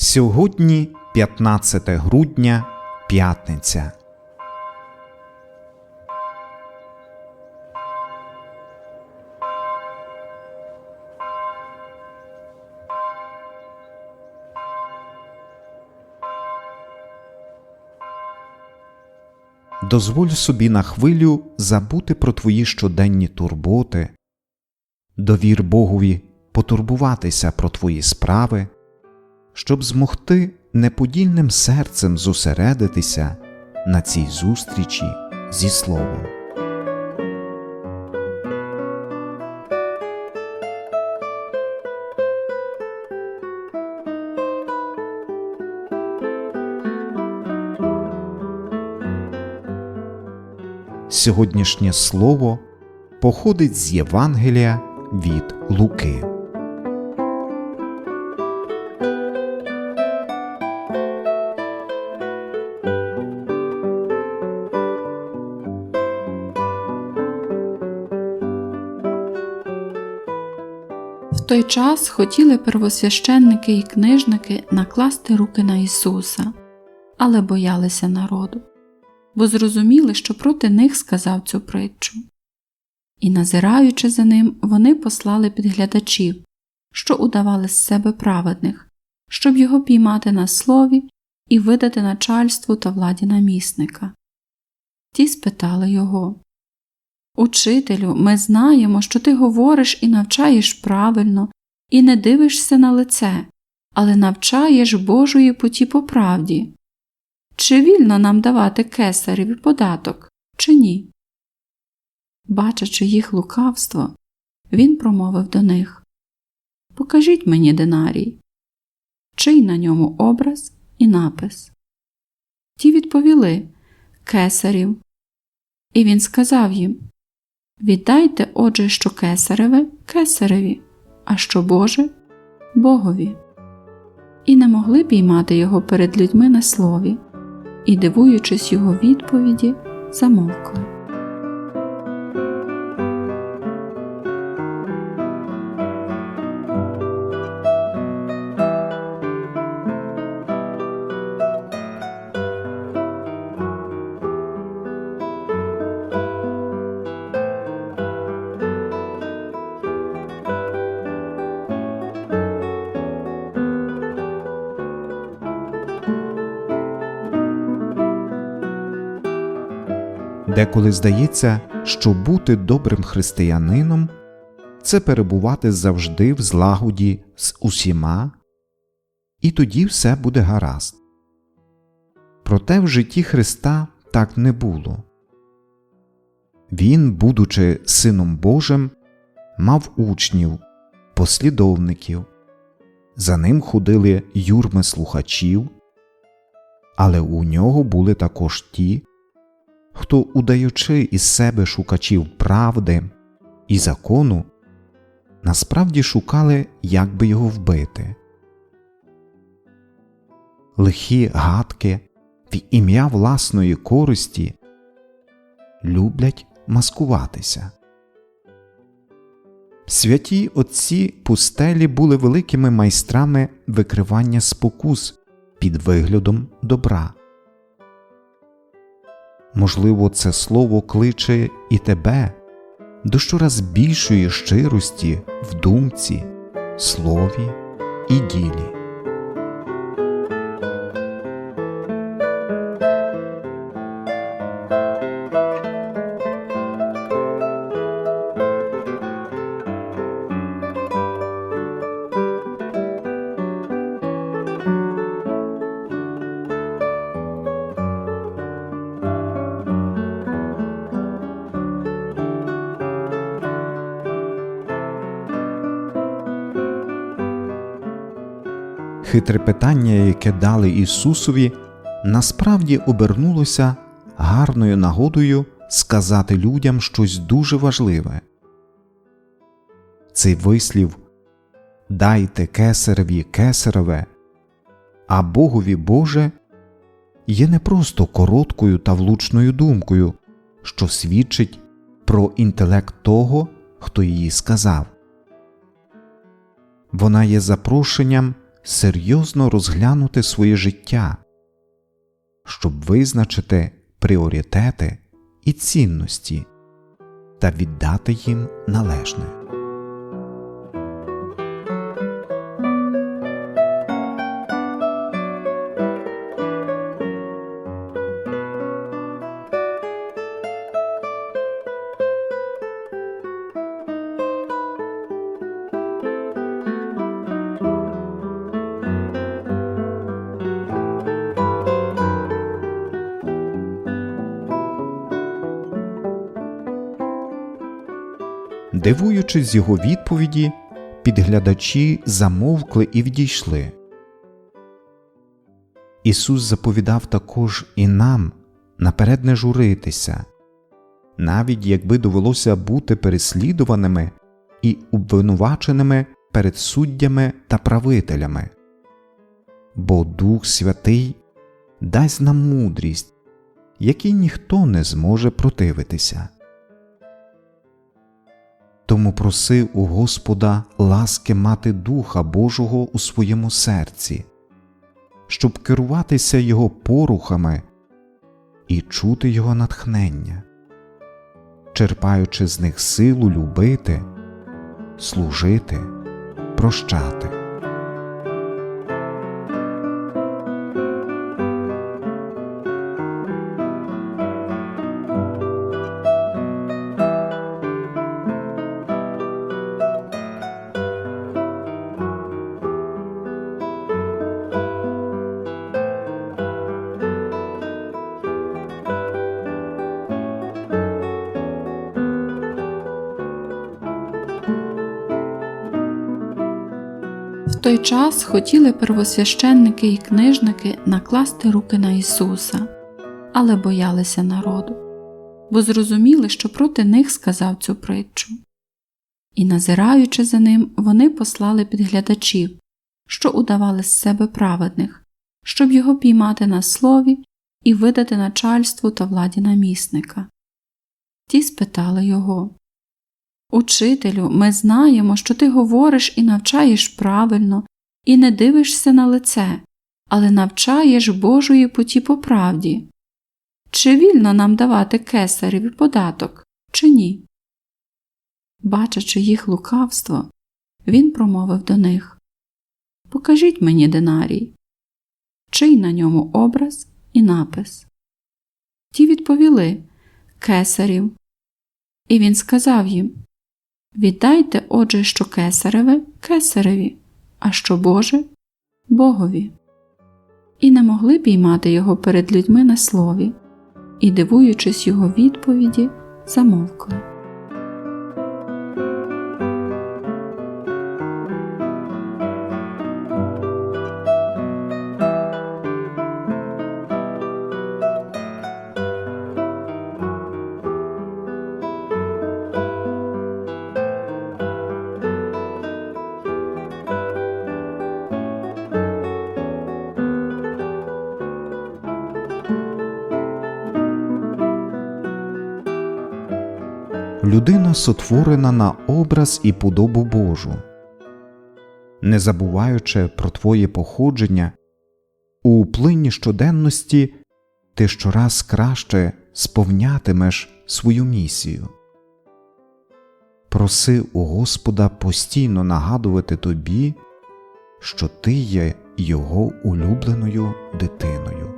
Сьогодні 15 грудня, п'ятниця. Дозволь собі на хвилю забути про твої щоденні турботи, довір Богові потурбуватися про твої справи, щоб змогти неподільним серцем зосередитися на цій зустрічі зі Словом. Сьогоднішнє слово походить з Євангелія від Луки. Той час хотіли первосвященники і книжники накласти руки на Ісуса, але боялися народу, бо зрозуміли, що проти них сказав цю притчу. І, назираючи за ним, вони послали підглядачів, що удавали з себе праведних, щоб його піймати на слові і видати начальству та владі намісника. Ті спитали його Учителю, ми знаємо, що ти говориш і навчаєш правильно, і не дивишся на лице, але навчаєш Божої путі по правді. Чи вільно нам давати кесареві податок, чи ні? Бачачи їх лукавство, він промовив до них Покажіть мені динарій, чий на ньому образ і напис. Ті відповіли Кесарів. І він сказав їм Віддайте, отже, що кесареве кесареві, а що Боже Богові. І не могли піймати його перед людьми на слові, і, дивуючись його відповіді, замовкли. Деколи здається, що бути добрим християнином це перебувати завжди в злагоді з усіма, і тоді все буде гаразд. Проте в житті Христа так не було. Він, будучи Сином Божим, мав учнів, послідовників, за ним ходили юрми слухачів, але у нього були також ті, хто, удаючи із себе шукачів правди і закону, насправді шукали, як би його вбити. Лихі гадки в ім'я власної користі люблять маскуватися. Святі отці пустелі були великими майстрами викривання спокус під виглядом добра. Можливо, це слово кличе і тебе до щораз більшої щирості в думці, слові і ділі. Хитре питання, яке дали Ісусові, насправді обернулося гарною нагодою сказати людям щось дуже важливе. Цей вислів Дайте кесареві кесареве, а Богові Боже є не просто короткою та влучною думкою, що свідчить про інтелект того, хто її сказав. Вона є запрошенням серйозно розглянути своє життя, щоб визначити пріоритети і цінності та віддати їм належне. Дивуючись з його відповіді, підглядачі замовкли і відійшли. Ісус заповідав також і нам наперед не журитися, навіть якби довелося бути переслідуваними і обвинуваченими перед суддями та правителями. Бо Дух Святий дасть нам мудрість, якій ніхто не зможе противитися. Тому проси у Господа ласки мати Духа Божого у своєму серці, щоб керуватися Його порухами і чути Його натхнення, черпаючи з них силу любити, служити, прощати. Той час хотіли первосвященники і книжники накласти руки на Ісуса, але боялися народу, бо зрозуміли, що проти них сказав цю притчу. І, назираючи за ним, вони послали підглядачів, що удавали з себе праведних, щоб його піймати на слові і видати начальству та владі намісника. Ті спитали його Учителю, ми знаємо, що ти говориш і навчаєш правильно, і не дивишся на лице, але навчаєш Божої путі по правді. Чи вільно нам давати кесареві податок, чи ні? Бачачи їх лукавство, він промовив до них Покажіть мені динарій, чий на ньому образ і напис. Ті відповіли Кесарів. І він сказав їм Віддайте, отже, що кесареве кесареві, а що Боже Богові. І не могли піймати його перед людьми на слові, і, дивуючись його відповіді, замовкли. Людина сотворена на образ і подобу Божу. Не забуваючи про твоє походження, у плині щоденності ти щораз краще сповнятимеш свою місію. Проси у Господа постійно нагадувати тобі, що ти є Його улюбленою дитиною.